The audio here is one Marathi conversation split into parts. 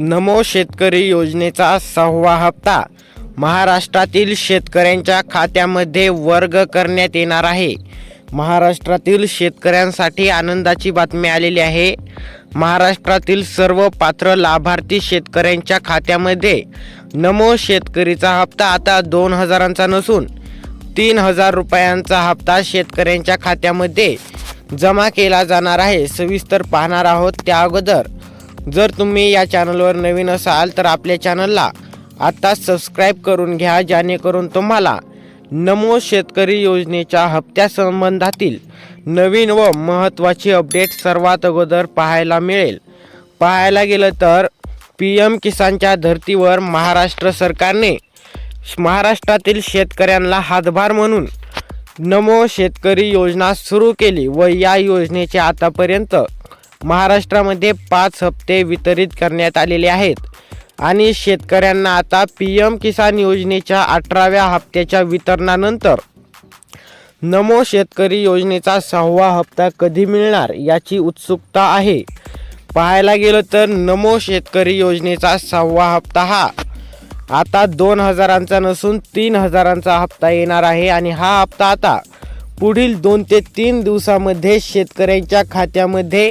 नमो शेतकरी योजनेचा सहावा हप्ता महाराष्ट्रातील शेतकऱ्यांच्या खात्यामध्ये वर्ग करण्यात येणार आहे. महाराष्ट्रातील शेतकऱ्यांसाठी आनंदाची बातमी आलेली आहे. महाराष्ट्रातील सर्व पात्र लाभार्थी शेतकऱ्यांच्या खात्यामध्ये नमो शेतकरीचा हप्ता आता दोन हजारांचा नसून तीन हजार रुपयांचा हप्ता शेतकऱ्यांच्या खात्यामध्ये जमा केला जाणार आहे. सविस्तर पाहणार आहोत त्या अगोदर. जर तुम्ही या चॅनलवर नवीन असाल तर आपल्या चॅनलला आत्ताच सबस्क्राईब करून घ्या जेणेकरून तुम्हाला नमो शेतकरी योजनेच्या हप्त्यासंबंधातील नवीन व महत्त्वाची अपडेट सर्वात अगोदर पाहायला मिळेल. पाहायला गेलं तर पी एम किसानच्या धर्तीवर महाराष्ट्र सरकारने महाराष्ट्रातील शेतकऱ्यांना हातभार म्हणून नमो शेतकरी योजना सुरू केली व या योजनेचे आतापर्यंत महाराष्ट्रामध्ये पाच हप्ते वितरित करण्यात आलेले आहेत. आणि शेतकऱ्यांना आता पी एम किसान योजनेच्या अठराव्या हप्त्याच्या वितरणानंतर नमो शेतकरी योजनेचा सहावा हप्ता कधी मिळणार याची उत्सुकता आहे. पाहायला गेलं तर नमो शेतकरी योजनेचा सहावा हप्ता हा आता दोन हजारांचा नसून तीन हजारांचा हप्ता येणार आहे आणि हा हप्ता आता पुढील दोन ते तीन दिवसामध्ये शेतकऱ्यांच्या खात्यामध्ये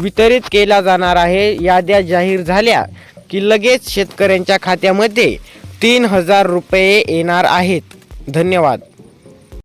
वितरित केला जाणार आहे. याद्या जाहीर झाल्या की लगेच शेतकऱ्यांच्या खात्यामध्ये तीन हजार रुपये येणार आहेत. धन्यवाद.